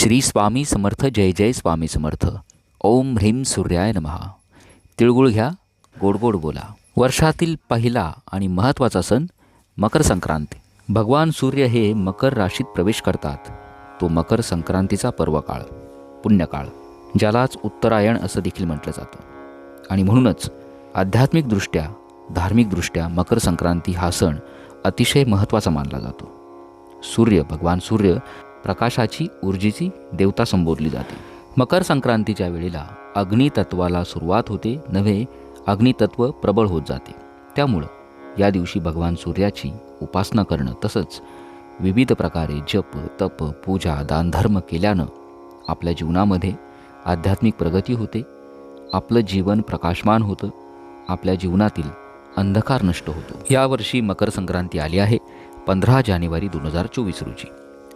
श्री स्वामी समर्थ जय जय स्वामी समर्थ. ओम ह्रीम सूर्याय नमहा तिळगुळ घ्या गोड गोड बोला. वर्षातील पहिला आणि महत्त्वाचा सण मकर संक्रांती. भगवान सूर्य हे मकर राशीत प्रवेश करतात. तो मकर संक्रांतीचा पर्वकाळ पुण्यकाळ ज्यालाच उत्तरायण असं देखील म्हटलं जातं. आणि म्हणूनच आध्यात्मिकदृष्ट्या धार्मिकदृष्ट्या मकर संक्रांती हा सण अतिशय महत्त्वाचा मानला जातो. सूर्य भगवान सूर्य प्रकाशाची ऊर्जेची देवता संबोधली जाते. मकर संक्रांतीच्या वेळेला अग्नितत्वाला सुरुवात होते नव्हे अग्नितत्व प्रबळ होत जाते. त्यामुळं या दिवशी भगवान सूर्याची उपासना करणं तसंच विविध प्रकारे जप तप पूजा दानधर्म केल्यानं आपल्या जीवनामध्ये आध्यात्मिक प्रगती होते आपलं जीवन प्रकाशमान होतं आपल्या जीवनातील अंधकार नष्ट होतो. यावर्षी मकर संक्रांती आली आहे पंधरा जानेवारी दोन हजार चोवीस रोजी.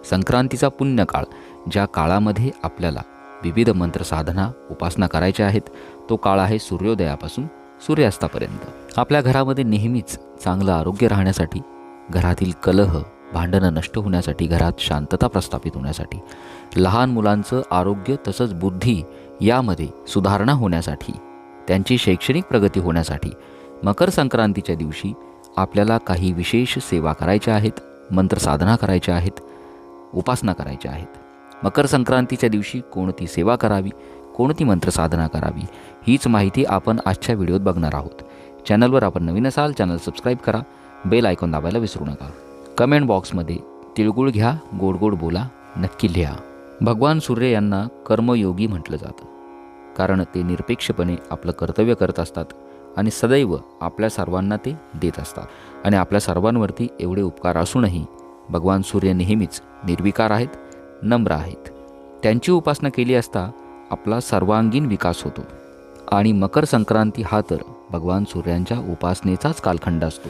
संक्रांतीचा पुण्यकाळ ज्या काळामध्ये आपल्याला विविध मंत्रसाधना उपासना करायच्या आहेत तो काळ आहे सूर्योदयापासून सूर्यास्तापर्यंत. आपल्या घरामध्ये नेहमीच चांगलं आरोग्य राहण्यासाठी घरातील कलह भांडणं नष्ट होण्यासाठी घरात शांतता प्रस्थापित होण्यासाठी लहान मुलांचं आरोग्य तसंच बुद्धी यामध्ये सुधारणा होण्यासाठी त्यांची शैक्षणिक प्रगती होण्यासाठी मकर संक्रांतीच्या दिवशी आपल्याला काही विशेष सेवा करायच्या आहेत मंत्रसाधना करायच्या आहेत उपासना करायच्या आहेत. मकर संक्रांतीच्या दिवशी कोणती सेवा करावी कोणती मंत्रसाधना करावी हीच माहिती आपण आजच्या व्हिडिओत बघणार आहोत. चॅनलवर आपण नवीन असाल चॅनल सबस्क्राईब करा बेल आयकॉन दाबायला विसरू नका. कमेंट बॉक्समध्ये तिळगुळ घ्या गोड गोड बोला नक्की लिहा. भगवान सूर्य यांना कर्मयोगी म्हटलं जातं. कारण ते निरपेक्षपणे आपलं कर्तव्य करत असतात आणि सदैव आपल्या सर्वांना ते देत असतात. आणि आपल्या सर्वांवरती एवढे उपकार असूनही भगवान सूर्य नेहमीच निर्विकार आहेत नम्र आहेत. त्यांची उपासना केली असता आपला सर्वांगीण विकास होतो. आणि मकर संक्रांती हा तर भगवान सूर्यांच्या उपासनेचाच कालखंड असतो.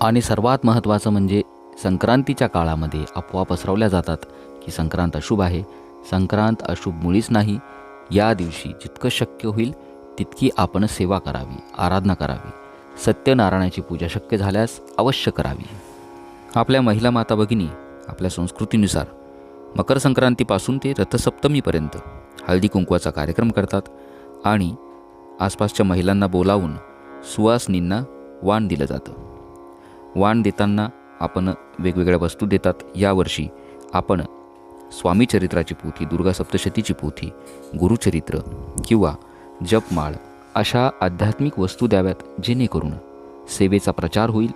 आणि सर्वात महत्त्वाचं म्हणजे संक्रांतीच्या काळामध्ये अफवा पसरवल्या जातात की संक्रांत अशुभ आहे. संक्रांत अशुभ मुळीच नाही. या दिवशी जितकं शक्य होईल तितकी आपण सेवा करावी आराधना करावी. सत्यनारायणाची पूजा शक्य झाल्यास अवश्य करावी. आपल्या महिला माता भगिनी आपल्या संस्कृतीनुसार मकर संक्रांतीपासून ते रथसप्तमीपर्यंत हळदी कुंकवाचा कार्यक्रम करतात आणि आसपासच्या महिलांना बोलावून सुवासनींना वाण दिलं जातं. वाण देताना आपण वेगवेगळ्या वस्तू देतात. यावर्षी आपण स्वामीचरित्राची पोथी दुर्गा सप्तशतीची पोथी गुरुचरित्र किंवा जपमाळ अशा आध्यात्मिक वस्तू द्याव्यात जेणेकरून सेवेचा प्रचार होईल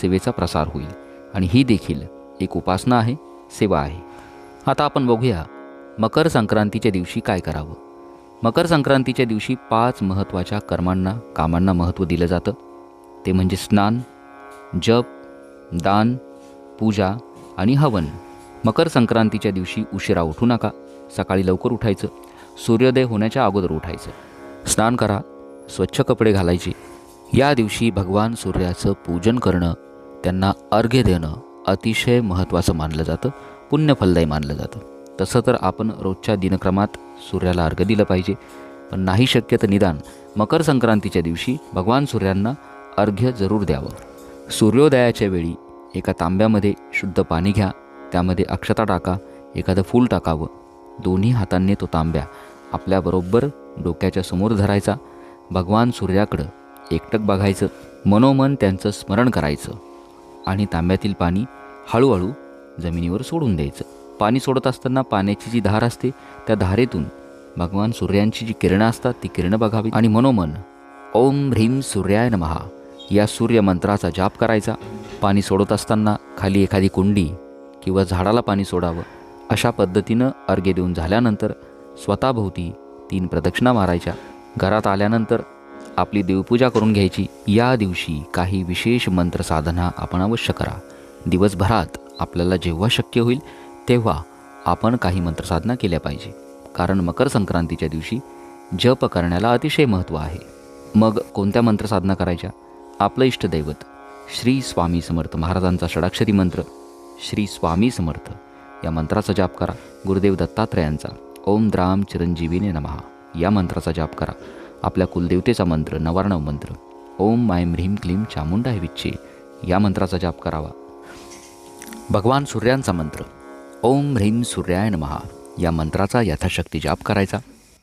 सेवेचा प्रसार होईल. आणि ही देखील एक उपासना आहे सेवा आहे. आता आपण बघूया मकर संक्रांतीच्या दिवशी काय करावं. मकर संक्रांतीच्या दिवशी पाच महत्त्वाच्या कर्मांना कामांना महत्त्व दिलं जातं. ते म्हणजे स्नान जप दान पूजा आणि हवन. मकर संक्रांतीच्या दिवशी उशिरा उठू नका. सकाळी लवकर उठायचं. सूर्योदय होण्याच्या अगोदर उठायचं. स्नान करा. स्वच्छ कपडे घालायचे. या दिवशी भगवान सूर्याचं पूजन करणं त्यांना अर्घ्य देणं अतिशय महत्त्वाचं मानलं जातं पुण्यफलदायी मानलं जातं. तसं तर आपण रोजच्या दिनक्रमात सूर्याला अर्घ्य दिलं पाहिजे. पण नाही शक्य तर निदान मकर संक्रांतीच्या दिवशी भगवान सूर्यांना अर्घ्य जरूर द्यावं. सूर्योदयाच्या वेळी एका तांब्यामध्ये शुद्ध पाणी घ्या त्यामध्ये अक्षता टाका एखादं फूल टाकावं. दोन्ही हातांनी तो तांब्या आपल्याबरोबर डोक्याच्या समोर धरायचा. भगवान सूर्याकडं एकटक बघायचं. मनोमन त्यांचं स्मरण करायचं. आणि तांब्यातील पाणी हळूहळू जमिनीवर सोडून द्यायचं. पाणी सोडत असताना पाण्याची जी धार असते त्या धारेतून भगवान सूर्यांची जी किरणं असतात ती किरणं बघावी आणि मनोमन ओम ह्रीम सूर्याय नमहा या सूर्यमंत्राचा जाप करायचा. पाणी सोडत असताना खाली एखादी कुंडी किंवा झाडाला पाणी सोडावं. अशा पद्धतीनं अर्घ्य देऊन झाल्यानंतर स्वतःभोवती तीन प्रदक्षिणा मारायच्या. घरात आल्यानंतर आपली देवपूजा करून घ्यायची. या दिवशी काही विशेष मंत्रसाधना आपण अवश्य करा. दिवसभरात आपल्याला जेव्हा शक्य होईल तेव्हा आपण काही मंत्रसाधना केल्या पाहिजे. कारण मकर संक्रांतीच्या दिवशी जप करण्याला अतिशय महत्त्व आहे. मग कोणत्या मंत्रसाधना करायच्या? आपलं इष्टदैवत श्री स्वामी समर्थ महाराजांचा षडाक्षरी मंत्र श्री स्वामी समर्थ. या मंत्राचा जाप करा. गुरुदेव दत्तात्रयांचा. ओम द्राम चिरंजीवीने नमहा या मंत्राचा जाप करा. आपल्या कुलदेवतेचा मंत्र नवार्णव मंत्र. ओम मायम ह्रीम क्लीम चामुंडा हे विच्छे. या मंत्राचा जाप करावा. भगवान सूर्यांचा मंत्र. ओम ह्रीम सूर्याय नमहा या मंत्राचा यथाशक्ती जाप करायचा.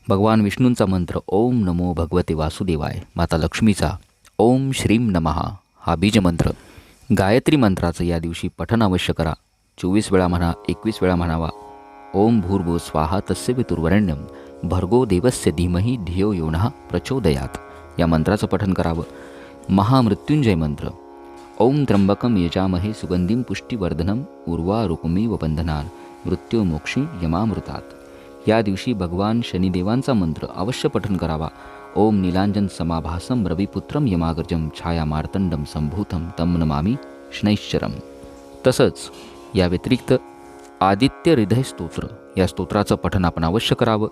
भगवान विष्णूंचा मंत्र ओम नमो भगवते वासुदेवाय माता लक्ष्मीचा. ओम श्रीम नमहा हा बीजमंत्र. गायत्री मंत्राचं या दिवशी पठन अवश्य करा. चोवीस वेळा म्हणा एकवीस वेळा म्हणावा. ओम भूर्भुव स्वाहा तस्य पितुर्वरेण्यम भर्गो देवस्य धीमही धियो योनः प्रचोदयात. या मंत्राचं पठन करावं. महामृत्युंजय मंत्र. ओम त्र्यंबकम यजामहे सुगंधीं पुष्टिवर्धनम उर्वा रुक्मी व बंधनान मृत्यू मोक्षी यमामृतात. या दिवशी भगवान शनिदेवांचा मंत्र अवश्य पठन करावा. ओम नीलांजन समाभासम रविपुत्रम यमागर्जम छाया मार्तंडम संभूतम तम नमामी शनैश्चरम. तसंच या व्यतिरिक्त आदित्य हृदय स्तोत्र. या स्तोत्राचं पठन आपण अवश्य करावं.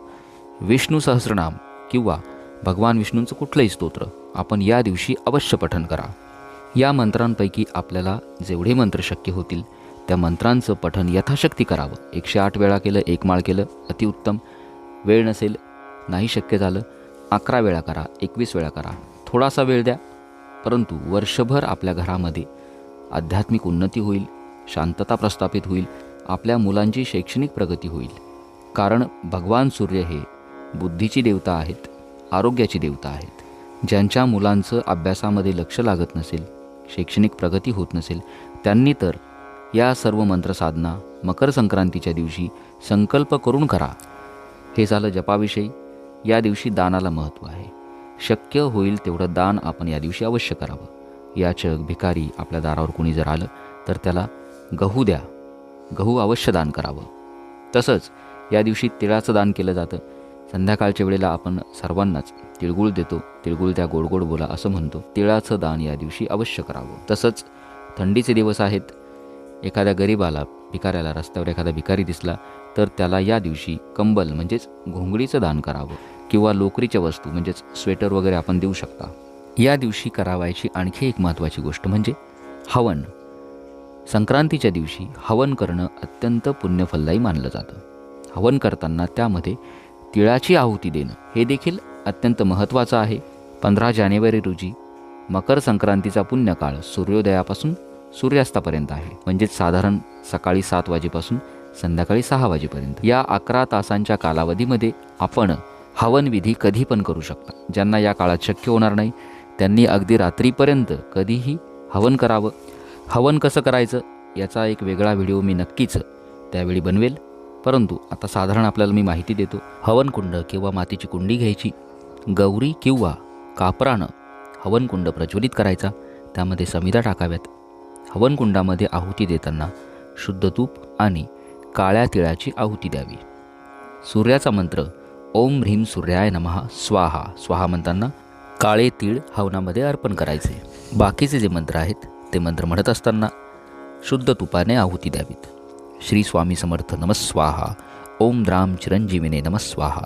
विष्णू सहस्रनाम किंवा भगवान विष्णूंचं कुठलंही स्तोत्र आपण या दिवशी अवश्य पठन करा. या मंत्रांपैकी आपल्याला जेवढे मंत्र शक्य होतील त्या मंत्रांचं पठन यथाशक्ती करावं. एकशे आठ वेळा केलं एक माळ केलं अतिउत्तम वेळ नसेल नाही शक्य झालं अकरा वेळा करा एकवीस वेळा करा. थोडासा वेळ द्या परंतु वर्षभर आपल्या घरामध्ये आध्यात्मिक उन्नती होईल शांतता प्रस्थापित होईल आपल्या मुलांची शैक्षणिक प्रगती होईल. कारण भगवान सूर्य हे बुद्धीची देवता आहेत आरोग्याची देवता आहेत. ज्यांच्या मुलांचं अभ्यासामध्ये लक्ष लागत नसेल शैक्षणिक प्रगती होत नसेल त्यांनी तर या सर्व मंत्रसाधना मकर संक्रांतीच्या दिवशी संकल्प करून करा. हे झालं जपाविषयी. या दिवशी दानाला महत्त्व आहे. शक्य होईल तेवढं दान आपण या दिवशी अवश्य करावं. याचक भिकारी आपल्या दारावर कोणी जर आलं तर त्याला गहू द्या. गहू अवश्य दान करावं. तसंच या दिवशी तिळाचं दान केलं जातं. संध्याकाळच्या वेळेला आपण सर्वांनाच तिळगुळ देतो. तिळगुळ त्या गोड गोड बोला असं म्हणतो. तिळाचं दान या दिवशी अवश्य करावं. तसंच थंडीचे दिवस आहेत. एखाद्या गरीबाला भिकाऱ्याला रस्त्यावर एखादा भिकारी दिसला तर त्याला या दिवशी कंबल म्हणजेच घोंगडीचं दान करावं किंवा लोकरीच्या वस्तू म्हणजेच स्वेटर वगैरे आपण देऊ शकता. या दिवशी करावायची आणखी एक महत्त्वाची गोष्ट म्हणजे हवन. संक्रांतीच्या दिवशी हवन करणं अत्यंत पुण्यफलदायी मानलं जातं. हवन करताना त्यामध्ये तिळाची आहुती देणं हे देखील अत्यंत महत्त्वाचं आहे. पंधरा जानेवारी रोजी मकर संक्रांतीचा पुण्यकाळ सूर्योदयापासून सूर्यास्तापर्यंत आहे. म्हणजेच साधारण सकाळी सात वाजेपासून संध्याकाळी सहा वाजेपर्यंत. या अकरा तासांच्या कालावधीमध्ये आपण हवनविधी कधी पण करू शकता. ज्यांना या काळात शक्य होणार नाही त्यांनी अगदी रात्रीपर्यंत कधीही हवन करावं. हवन कसं करायचं याचा एक वेगळा व्हिडिओ मी नक्कीच त्यावेळी बनवेल. परंतु आता साधारण आपल्याला मी माहिती देतो. हवनकुंड किंवा मातीची कुंडी घ्यायची. गौरी किंवा कापरानं हवनकुंड प्रज्वलित करायचा. त्यामध्ये समिधा टाकाव्यात. हवनकुंडामध्ये आहुती देताना शुद्ध तूप आणि काळ्या तिळाची आहुती द्यावी. सूर्याचा मंत्र ओम ह्रीम सूर्याय नमः स्वाहा. स्वाहा म्हणताना काळे तीळ हवनामध्ये अर्पण करायचे. बाकीचे जे मंत्र आहेत ते मंत्र म्हणत असताना शुद्ध तुपाने आहुती द्यावीत. श्री स्वामी समर्थ नमस्वाहा ओम राम चिरंजीविने नमस्वाहा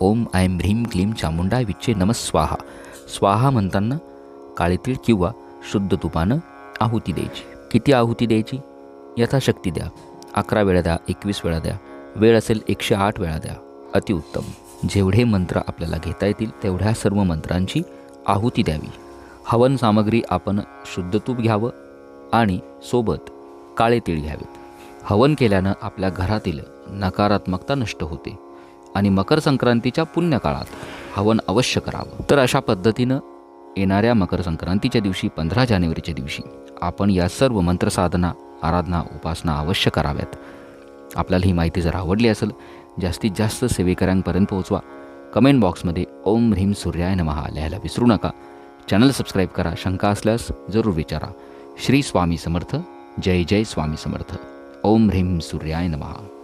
ओम ऐं ह्रीम क्लीम चामुंडा विच्चे नमस्वाहा स्वाहा. म्हणताना काळीतील किंवा शुद्ध तुपानं आहुती द्यायची. किती आहुती द्यायची? यथाशक्ती द्या. अकरा वेळा द्या एकवीस वेळा द्या. वेळ असेल एकशे आठ वेळा द्या. अतिउत्तम जेवढे मंत्र आपल्याला घेता येतील तेवढ्या सर्व मंत्रांची आहुती द्यावी. हवन सामग्री आपण शुद्ध तूप घ्यावं आणि सोबत काळे तीळ घ्यावेत. हवन केल्यानं आपल्या घरातील नकारात्मकता नष्ट होते आणि मकर संक्रांतीच्या पुण्यकाळात हवन अवश्य करावं. तर अशा पद्धतीनं येणाऱ्या मकर संक्रांतीच्या दिवशी पंधरा जानेवारीच्या दिवशी आपण या सर्व मंत्रसाधना आराधना उपासना अवश्य कराव्यात. आपल्याला ही माहिती जर आवडली असेल जास्तीत जास्त सेवेकऱ्यांपर्यंत पोहोचवा. कमेंट बॉक्समध्ये ओम ह्रीम सूर्याय नमहा लिहायला विसरू नका. चॅनल सबस्क्राईब करा शंका असल्यास जरूर विचारा. श्री स्वामी समर्थ जय जय स्वामी समर्थ. ओम ह्रीम सूर्याय नमहा